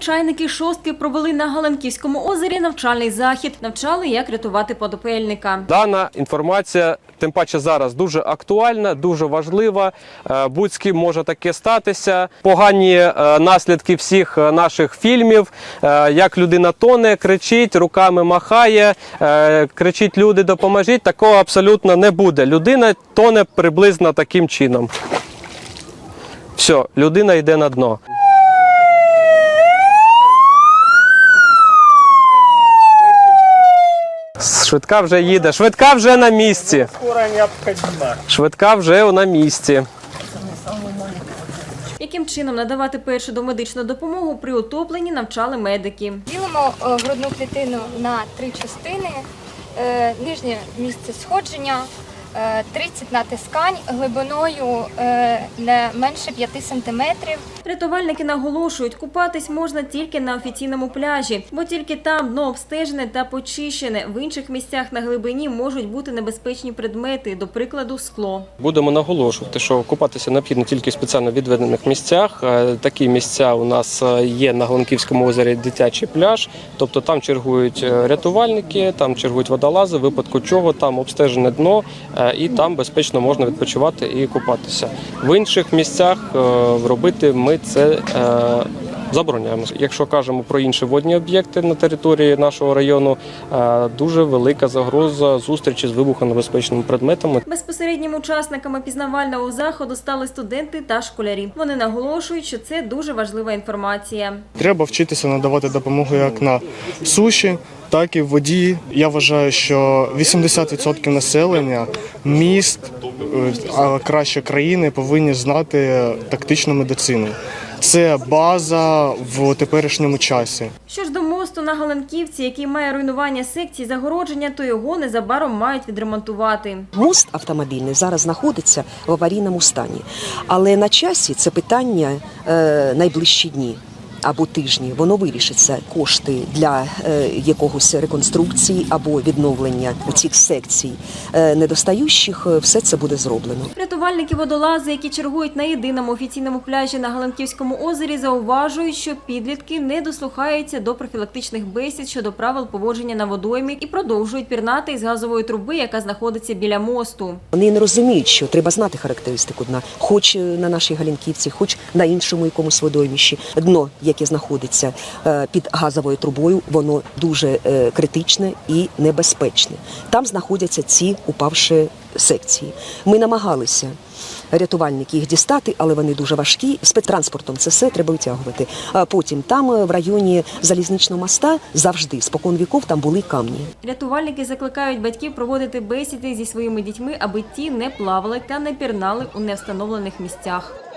Надзвичайники шостки провели на Галанківському озері навчальний захід. Навчали, як рятувати подопельника. Дана інформація, тим паче зараз дуже актуальна, дуже важлива. Е, Будь з ким може таке статися. Погані е, наслідки всіх е, наших фільмів, як людина тоне, кричить, руками махає, кричить люди, допоможіть. Такого абсолютно не буде. Людина тоне приблизно таким чином. Все, людина йде на дно. Швидка вже їде, швидка вже на місці. Швидка вже на місці. Яким чином надавати першу домедичну допомогу при утопленні навчали медики. Ділимо е, грудну клітину на три частини. Е, Нижнє місце сходження, е, 30 натискань глибиною е, не менше 5 см. Рятувальники наголошують, купатись можна тільки на офіційному пляжі, бо тільки там дно обстежене та почищене. В інших місцях на глибині можуть бути небезпечні предмети, до прикладу, скло. Будемо наголошувати, що купатися необхідно тільки в спеціально відведених місцях. Е, Такі місця у нас е, є на Гланківському озері дитячий пляж, тобто там чергують е, рятувальники, там чергують водолази, в випадку чого там обстежене дно, і там безпечно можна відпочивати і купатися. В інших місцях робити ми це. е, Забороняємо. Якщо кажемо про інші водні об'єкти на території нашого району, е, дуже велика загроза зустрічі з вибухонебезпечними предметами. Безпосередніми учасниками пізнавального заходу стали студенти та школярі. Вони наголошують, що це дуже важлива інформація. Треба вчитися надавати допомогу як на суші, так і в воді. Я вважаю, що 80% населення міст, е, а краще країни повинні знати тактичну медицину. Це база в теперішньому часі. Що ж до мосту на Галанківці, який має руйнування секцій загородження, то його незабаром мають відремонтувати. Мост автомобільний зараз знаходиться в аварійному стані, але на часі це питання е, найближчі дні. Або тижні воно вирішиться кошти для е, якогось реконструкції або відновлення цих секцій е, недостаючих. е, Все це буде зроблено. Рятувальники водолази, які чергують на єдиному офіційному пляжі на Галанківському озері, зауважують, що підлітки не дослухаються до профілактичних бесід щодо правил поводження на водоймі і продовжують пірнати із газової труби, яка знаходиться біля мосту. Вони не розуміють, що треба знати характеристику дна, хоч на нашій Галінківці, хоч на іншому якомусь водоймищі. Дно, яке знаходиться е, під газовою трубою, воно дуже е, критичне і небезпечне. Там знаходяться ці упавші секції. Ми намагалися. Рятувальники їх дістати, але вони дуже важкі. Спецтранспортом це все треба витягувати. А потім там, е, в районі залізничного моста, завжди спокон віков там були камні. Рятувальники закликають батьків проводити бесіди зі своїми дітьми, аби ті не плавали та не пірнали у невстановлених місцях.